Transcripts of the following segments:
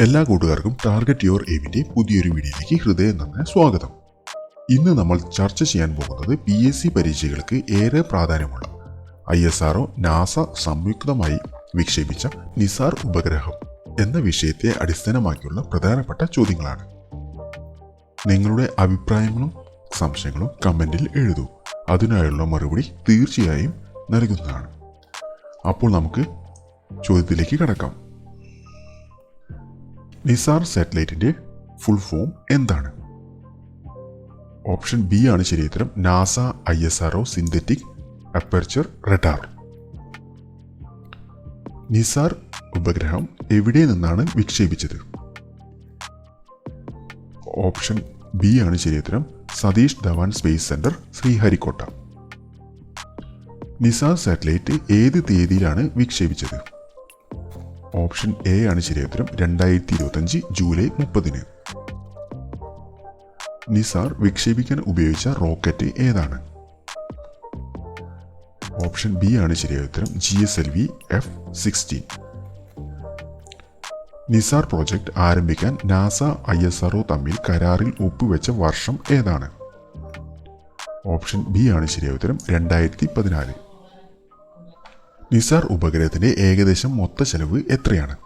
എല്ലാ കൂട്ടുകാർക്കും target your എയിമിന്റെ പുതിയൊരു വീഡിയോയിലേക്ക് ഹൃദയം നിന്ന് സ്വാഗതം. ഇന്ന് നമ്മൾ ചർച്ച ചെയ്യാൻ പോകുന്നത് പി എസ് സി പരീക്ഷകൾക്ക് ഏറെ പ്രാധാന്യമുള്ള ഐ എസ് ആർഒ നാസ സംയുക്തമായി വിക്ഷേപിച്ച നിസാർ ഉപഗ്രഹം എന്ന വിഷയത്തെ അടിസ്ഥാനമാക്കിയുള്ള പ്രധാനപ്പെട്ട ചോദ്യങ്ങളാണ്. നിങ്ങളുടെ അഭിപ്രായങ്ങളും സംശയങ്ങളും കമന്റിൽ എഴുതൂ. അതിനായുള്ള മറുപടി തീർച്ചയായും നൽകുന്നതാണ്. അപ്പോൾ നമുക്ക് ചോദ്യത്തിലേക്ക് കടക്കാം. നിസാർ സാറ്റലൈറ്റിന്റെ ഫുൾ ഫോം എന്താണ്? ഓപ്ഷൻ ബി ആണ് ശരിയുത്തരം NASA I S R O synthetic aperture radar. NISAR ഉപഗ്രഹം എവിടെ നിന്നാണ് വിക്ഷേപിച്ചത്? ഓപ്ഷൻ ബി ആണ് ശരിയുത്തരം Satish Dhawan space centre Sriharikota. NISAR satellite ഏത് തീയതിയിലാണ് വിക്ഷേപിച്ചത്? ഓപ്ഷൻ എ ആണ് ശരിയുത്തരം. രണ്ടായിരത്തി ഇരുപത്തഞ്ച് ജൂലൈ മുപ്പതിന്. നിസാർ വിക്ഷേപിക്കാൻ ഉപയോഗിച്ച റോക്കറ്റ് ഏതാണ്? ഓപ്ഷൻ ബി ആണ് ശരിയായ ഉത്തരം G S L V F sixteen. NISAR project ആരംഭിക്കാൻ NASA I S R O തമ്മിൽ കരാറിൽ ഒപ്പുവെച്ച വർഷം ഏതാണ്? ഓപ്ഷൻ ബി ആണ് ശരിയായ ഉത്തരം രണ്ടായിരത്തി പതിനാല് നിസാർ ഉപഗ്രഹത്തിന്റെ ഏകദേശം മൊത്ത ചെലവ് എത്രയാണ്?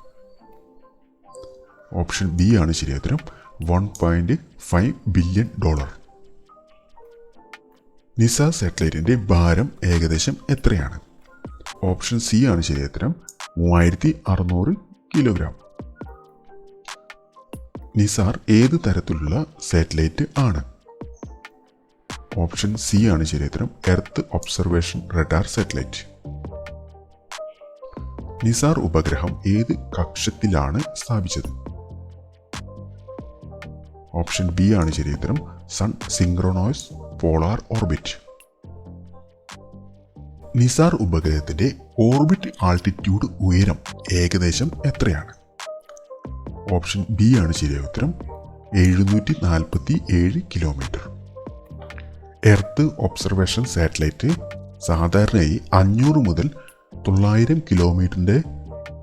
ഓപ്ഷൻ ബി ആണ് ശരിയായ ഉത്തരം. One point five billion dollar NISAR സാറ്റലൈറ്റിന്റെ ഭാരം ഏകദേശം എത്രയാണ്? ഓപ്ഷൻ സി ആണ് ശരിയായ ഉത്തരം. മൂവായിരത്തി അറുന്നൂറ് കിലോഗ്രാം നിസാർ ഏത് തരത്തിലുള്ള സാറ്റലൈറ്റ് ആണ്? ഓപ്ഷൻ സി ആണ് ശരിയായ ഉത്തരം. Earth observation radar satellite. NISAR ഉപഗ്രഹം ഏത് കക്ഷത്തിലാണ് സ്ഥാപിച്ചത്? ഓപ്ഷൻ ബി ആണ് ശരിയുത്തരം sun synchronous polar orbit. NISAR ഉപഗ്രഹത്തിന്റെ orbit altitude ഉയരം ഏകദേശം എത്രയാണ്? ഓപ്ഷൻ ബി ആണ് ശരിയായ ഉത്തരം. എഴുന്നൂറ്റി നാൽപ്പത്തി ഏഴ് കിലോമീറ്റർ. എർത്ത് ഒബ്സർവേഷൻ സാറ്റലൈറ്റ് സാധാരണയായി അഞ്ഞൂറ് മുതൽ തൊള്ളായിരം കിലോമീറ്ററിന്റെ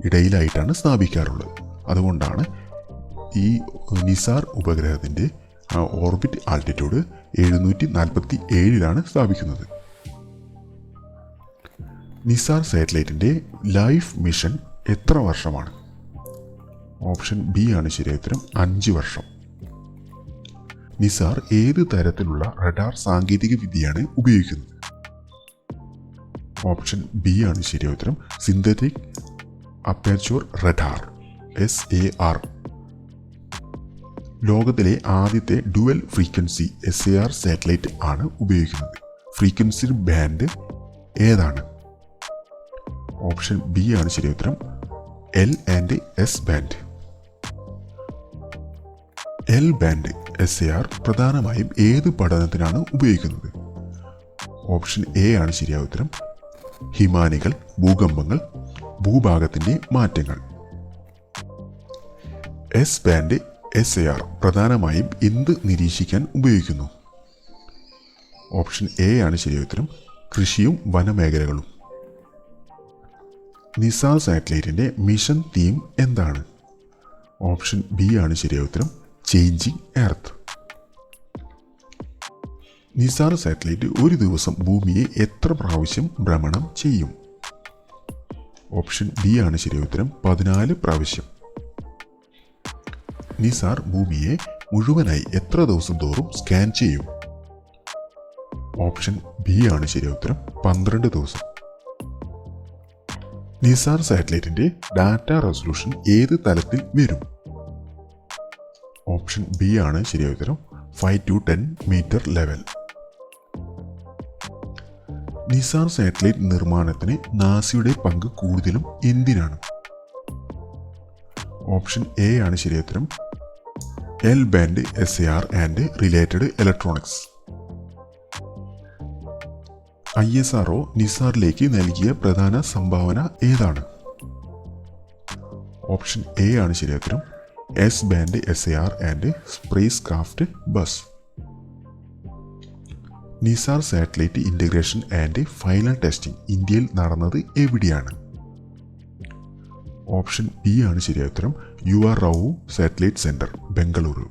ഇടയിലായിട്ടാണ് സ്ഥാപിക്കാറുള്ളത്. അതുകൊണ്ടാണ് ഈ നിസാർ ഉപഗ്രഹത്തിന്റെ ഓർബിറ്റ് ആൾട്ടിറ്റ്യൂഡ് എഴുന്നൂറ്റി നാൽപ്പത്തി ഏഴിലാണ് സ്ഥാപിക്കുന്നത്. നിസാർ സാറ്റലൈറ്റിന്റെ ലൈഫ് മിഷൻ എത്ര വർഷമാണ്? ഓപ്ഷൻ ബി ആണ് ശരിയത്തരം അഞ്ച് വർഷം. നിസാർ ഏത് തരത്തിലുള്ള റഡാർ സാങ്കേതിക വിദ്യയാണ് ഉപയോഗിക്കുന്നത്? ഓപ്ഷൻ ബി ആണ് ശരിയായ ഉത്തരം. Synthetic aperture radar S A R ലോകത്തിലെ ആദ്യത്തെ dual frequency S A R satellite ആണ് ഉപയോഗിക്കുന്നത്. ഫ്രീക്വൻസി ബാൻഡ് ഏതാണ്? ഓപ്ഷൻ ബി ആണ് ശരിയ ഉത്തരം. L and S band L band S A R പ്രധാനമായും ഏത് പഠനത്തിനാണ് ഉപയോഗിക്കുന്നത്? ഓപ്ഷൻ എ ആണ് ശരിയായ ഉത്തരം. ഹിമാനികൾ ഭൂകമ്പങ്ങൾ ഭൂഭാഗത്തിന്റെ മാറ്റങ്ങൾ. S band S A R പ്രധാനമായും എന്ത് നിരീക്ഷിക്കാൻ ഉപയോഗിക്കുന്നു? ഓപ്ഷൻ എ ആണ് ശരിയായ ഉത്തരം കൃഷിയും വനമേഖലകളും. നിസാർ സാറ്റലൈറ്റിന്റെ മിഷൻ തീം എന്താണ്? ഓപ്ഷൻ ബി ആണ് ശരിയായ ഉത്തരം ചേഞ്ചിങ് എർത്ത് നിസാർ സാറ്റലൈറ്റ് ഒരു ദിവസം ഭൂമിയെ എത്ര പ്രാവശ്യം ഭ്രമണം ചെയ്യും? ഓപ്ഷൻ ഡി ആണ് ശരിയായ ഉത്തരം. പതിനാല് പ്രാവശ്യം. നിസാർ ഭൂമിയെ മുഴുവനായി എത്ര ദിവസം തോറും സ്കാൻ ചെയ്യും? ഓപ്ഷൻ ബി ആണ് ശരിയായ ഉത്തരം. പന്ത്രണ്ട് ദിവസം. നിസാർ സാറ്റലൈറ്റിന്റെ ഡാറ്റ റെസൊല്യൂഷൻ ഏത് തലത്തിൽ വരും? ഓപ്ഷൻ ബി ആണ് ശരിയായ ഉത്തരം. Five to ten metre level. NISAR satellite നിർമ്മാണത്തിന് നാസയുടെ പങ്ക് കൂടുതലും എന്തിനാണ്? ഓപ്ഷൻ എ ആണ് ശരിയായ ഉത്തരം L band S A R and related electronics I S R O നിസാറിലേക്ക് നൽകിയ പ്രധാന സംഭാവന ഏതാണ്? ഓപ്ഷൻ എ ആണ് ശരിയായ ഉത്തരം S band S A R and spacecraft bus NISAR satellite integration and final testing ഇന്ത്യയിൽ നടന്നത് എവിടെയാണ്? ഓപ്ഷൻ ബി ആണ് ശരിയായ ഉത്തരം. U R Rao satellite centre Bengaluru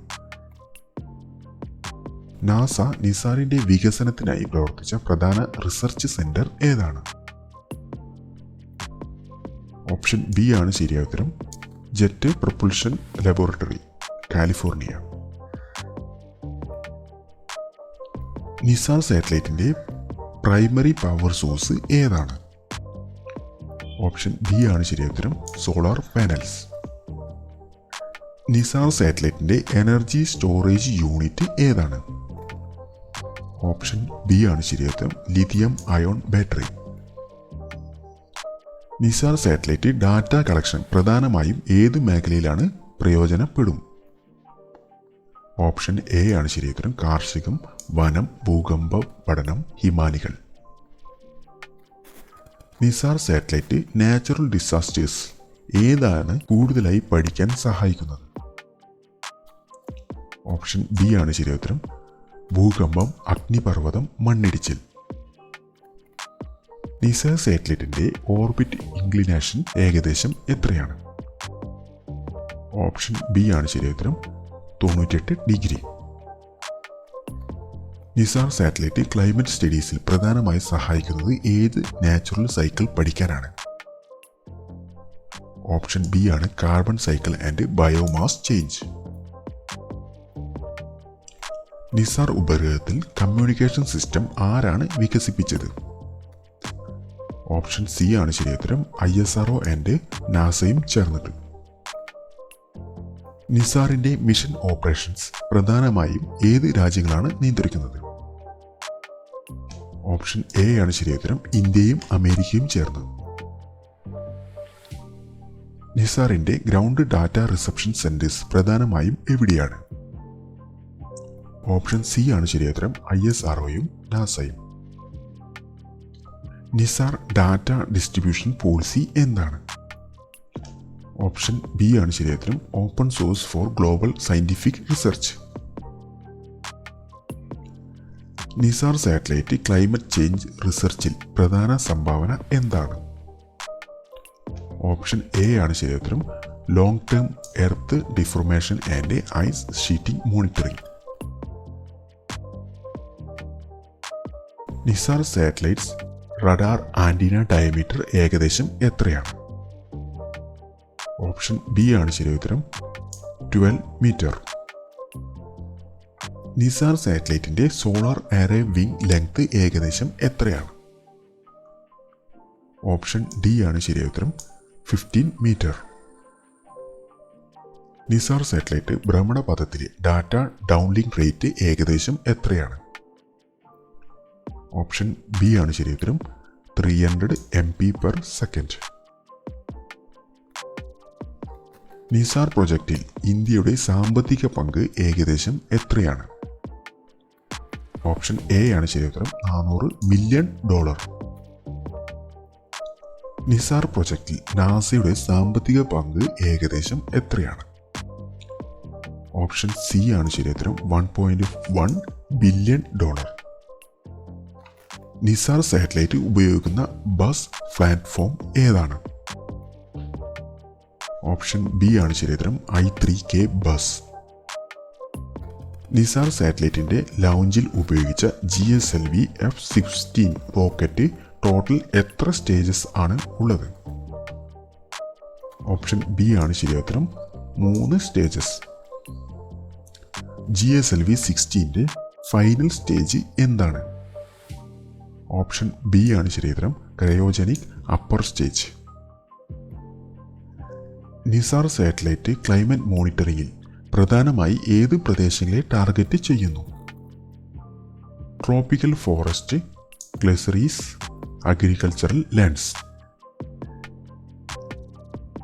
NASA നിസാറിന്റെ വികസനത്തിനായി പ്രവർത്തിച്ച പ്രധാന റിസർച്ച് സെന്റർ ഏതാണ്? ഓപ്ഷൻ ബി ആണ് ശരിയായ ഉത്തരം. Jet propulsion laboratory California NISAR സാറ്റലൈറ്റിന്റെ primary power source ഏതാണ്? ഓപ്ഷൻ ബി ആണ് ശരിയായ ഉത്തരം സോളാർ പാനൽസ്. നിസാർ സാറ്റലൈറ്റിന്റെ എനർജി സ്റ്റോറേജ് യൂണിറ്റ് ഏതാണ്? ഓപ്ഷൻ ബി ആണ് ശരിയായ ഉത്തരം lithium ion battery. NISAR satellite data collection പ്രധാനമായും ഏത് മേഖലയിലാണ് പ്രയോജനപ്പെടും? ഓപ്ഷൻ എ ആണ് ശരിയുത്തരം കാർഷികം വനം ഭൂകമ്പ പഠനം ഹിമാനികൾ. നിസാർ സാറ്റലൈറ്റ് നാച്ചുറൽ ഡിസാസ്റ്റേഴ്സ് ഏതാണ് കൂടുതലായി പഠിക്കാൻ സഹായിക്കുന്നത്? ഓപ്ഷൻ ബി ആണ് ശരിയായ ഉത്തരം. ഭൂകമ്പം അഗ്നിപർവതം മണ്ണിടിച്ചിൽ. നിസാർ സാറ്റലൈറ്റിന്റെ ഓർബിറ്റ് ഇൻക്ലിനേഷൻ ഏകദേശം എത്രയാണ്? ഓപ്ഷൻ ബി ആണ് ശരിയായ ഉത്തരം. തൊണ്ണൂറ്റെട്ട് ഡിഗ്രി. നിസാർ സാറ്റലൈറ്റ് ക്ലൈമറ്റ് സ്റ്റഡീസിൽ പ്രധാനമായി സഹായിക്കുന്നത് ഏത് നാച്ചുറൽ സൈക്കിൾ പഠിക്കാനാണ്? ഓപ്ഷൻ ബി ആണ് carbon cycle and biomass change. NISAR ഉപഗ്രഹത്തിൽ communication system ആരാണ് വികസിപ്പിച്ചത്? ഓപ്ഷൻ സി ആണ് ശരിയുത്തരം ഐ എസ് ആർ ആൻഡ് നാസയും ചേർന്നിട്ട്. നിസാറിന്റെ മിഷൻ ഓപ്പറേഷൻസ് പ്രധാനമായും ഏത് രാജ്യങ്ങളാണ് നിയന്ത്രിക്കുന്നത്? ഓപ്ഷൻ എ ആണ് ശരിയുത്തരം ഇന്ത്യയും അമേരിക്കയും ചേർന്ന് നിസാറിന്റെ ഗ്രൗണ്ട് ഡാറ്റ റിസപ്ഷൻ സെന്റേഴ്സ് പ്രധാനമായും എവിടെയാണ്? ഓപ്ഷൻ സി ആണ് ശരിയുത്തരം ഐ എസ് ആർഒയും നാസയും. നിസാർ ഡാറ്റ ഡിസ്ട്രിബ്യൂഷൻ പോളിസി എന്താണ്? ഓപ്ഷൻ ബി ആണ് ശരിയുത്തരം open source for global scientific research. NISAR satellite climate change റിസർച്ചിൽ പ്രധാന സംഭാവന എന്താണ്? ഓപ്ഷൻ എ ആണ് ശരിയുത്തരം long term earth deformation and ice sheeting monitoring NISAR satellites radar antenna diameter ഏകദേശം എത്രയാണ്? ഓപ്ഷൻ ബി ആണ് ശരി ഉത്തരം. Twelve metre. NISAR satellite solar array wing length ഏകദേശം എത്രയാണ്? ഓപ്ഷൻ ഡി ആണ് ശരിയായ ഉത്തരം. Fifteen metre. നിസാർ സാറ്റലൈറ്റ് ഭ്രമണപഥത്തിലെ ഡാറ്റ ഡൗൺലിങ്ക് റേറ്റ് ഏകദേശം എത്രയാണ്? ഓപ്ഷൻ ബി ആണ് ശരിയുത്തരം three hundred M P per second NISAR പ്രൊജക്റ്റിൽ ഇന്ത്യയുടെ സാമ്പത്തിക പങ്ക് ഏകദേശം എത്രയാണ്? ഓപ്ഷൻ എ ആണ് ശരിയുത്തരം നാനൂറ് മില്യൺ ഡോളർ. നിസാർ പ്രൊജക്റ്റിൽ നാസയുടെ സാമ്പത്തിക പങ്ക് ഏകദേശം എത്രയാണ്? ഓപ്ഷൻ സി ആണ് ശരിയുത്തരം one point one billion dollar. NISAR satellite ഉപയോഗിക്കുന്ന ബസ് പ്ലാറ്റ്ഫോം ഏതാണ്? ഓപ്ഷൻ ബി ആണ് ശരിയുത്തരം I three K bus. NISAR സാറ്റലൈറ്റിന്റെ ലോഞ്ചിൽ ഉപയോഗിച്ച G S L V F sixteen rocket total എത്ര സ്റ്റേജസ് ആണ് ഉള്ളത്? ഓപ്ഷൻ ബി ആണ് ശരിയുത്തരം മൂന്ന് stages G S L V സിക്സ്റ്റീന്റെ final stage എന്താണ്? ഓപ്ഷൻ ബി ആണ് ശരിയുത്തരം cryogenic upper stage NISAR satellite climate മോണിറ്ററിംഗിൽ പ്രധാനമായി ഏത് പ്രദേശങ്ങളെ ടാർഗറ്റ് ചെയ്യുന്നു? Tropical forest glaciers agricultural lands.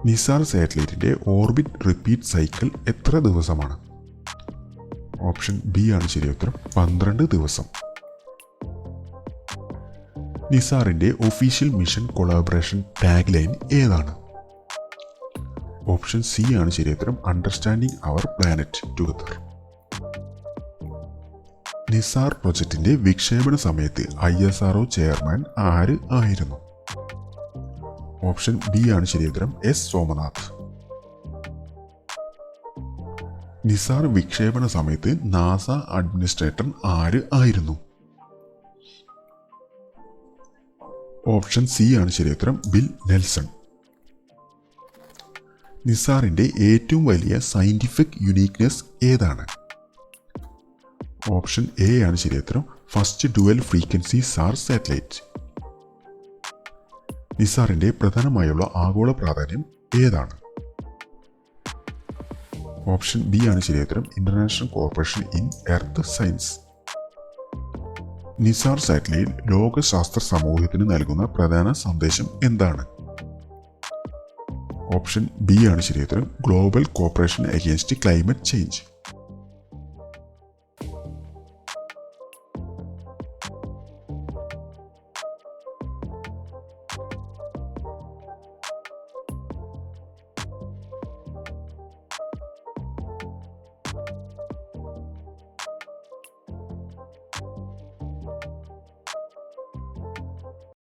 NISAR സാറ്റലൈറ്റിന്റെ orbit repeat cycle എത്ര ദിവസമാണ്? ഓപ്ഷൻ ബി ആണ് ശരി ഉത്തരം പന്ത്രണ്ട് ദിവസം. നിസാറിന്റെ official mission collaboration tag line ഏതാണ്? ഓപ്ഷൻ സി ആണ് ശരിയത്തരം understanding our planet together NISAR പ്രൊജക്ടിന്റെ വിക്ഷേപണ സമയത്ത് ഐ എസ് ആർഒ ചെയർമാൻ ആര് ആയിരുന്നു? ഓപ്ഷൻ ബി ആണ് ശരിയത്തരം എസ് സോമനാഥ്. നിസാർ വിക്ഷേപണ സമയത്ത് നാസ അഡ്മിനിസ്ട്രേറ്റർ ആര് ആയിരുന്നു? ഓപ്ഷൻ സി ആണ് ശരിയുത്തരം ബിൽ നെൽസൺ. നിസാറിന്റെ ഏറ്റവും വലിയ സയന്റിഫിക് യുണീക്നെസ് ഏതാണ്? ഓപ്ഷൻ എ ആണ് ശരിയുത്തരം. First dual frequency SAR satellite നിസാറിന്റെ പ്രധാനമായുള്ള ആഗോള പ്രാധാന്യം ഏതാണ്? ഓപ്ഷൻ ബി ആണ് ശരിയുത്തരം. International corporation in earth science NISAR satellite ലോകശാസ്ത്ര സമൂഹത്തിന് നൽകുന്ന പ്രധാന സന്ദേശം എന്താണ്? ഓപ്ഷൻ ബി ആണ് ശരിയുത്തരം global cooperation against climate change